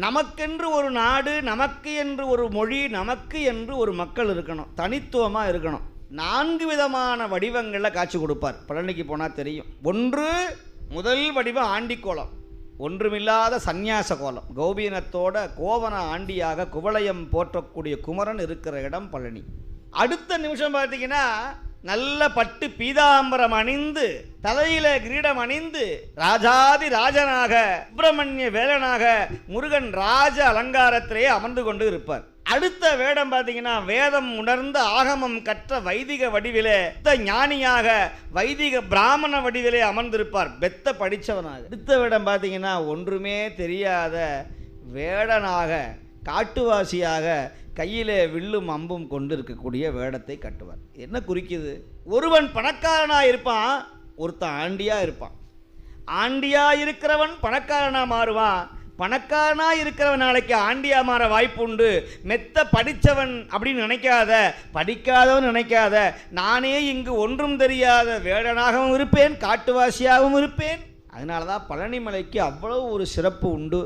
நமக்கென்று ஒரு நாடு நமக்கு என்று ஒரு மொழி நமக்கு என்று ஒரு மக்கள் இருக்கணும். தனித்துவமாக இருக்கணும். நான்கு விதமான வடிவங்களில் காட்சி கொடுப்பார். பழனிக்கு போனால் தெரியும். ஒன்று முதல் வடிவம் ஆண்டிக்கோலம் ஒன்றுமில்லாத சந்நியாச கோலம். கோபீனத்தோட கோவன ஆண்டியாக குவளையம் போற்றக்கூடிய குமரன் இருக்கிற இடம் பழனி. அடுத்த நிமிஷம் பார்த்தீங்கன்னா நல்ல பட்டு பீதாம்பரம் அணிந்து தலையில கிரீடம் அணிந்து ராஜாதி ராஜனாக சுப்பிரமணிய வேலனாக முருகன் ராஜ அலங்காரத்திலேயே அமர்ந்து கொண்டு இருப்பார். அடுத்த வேடம் பார்த்தீங்கன்னா வேதம் உணர்ந்த ஆகமம் கற்ற வைதிக வடிவிலே ஞானியாக வைதிக பிராமண வடிவிலே அமர்ந்திருப்பார். பெத்த படித்தவனாக அடுத்த வேடம் பார்த்தீங்கன்னா ஒன்றுமே தெரியாத வேடனாக காட்டுவாசியாக கையிலே வில்லும் அம்பும் கொண்டு இருக்கக்கூடிய வேடத்தை கட்டுவார் என்ன குறிக்குது? ஒருவன் பணக்காரனாக இருப்பான் ஒருத்தன் ஆண்டியாக இருப்பான். ஆண்டியா இருக்கிறவன் பணக்காரனா மாறுவான் பணக்காரனா இருக்கிறவன் நாளைக்கு ஆண்டியா மாற வாய்ப்பு உண்டு. மெத்த படித்தவன் அப்படின்னு நினைக்காத படிக்காதவன் நினைக்காத நானே இங்கு ஒன்றும் தெரியாத வேடனாகவும் இருப்பேன் காட்டுவாசியாகவும் இருப்பேன். அதனால தான் பழனிமலைக்கு அவ்வளோ ஒரு சிறப்பு உண்டு.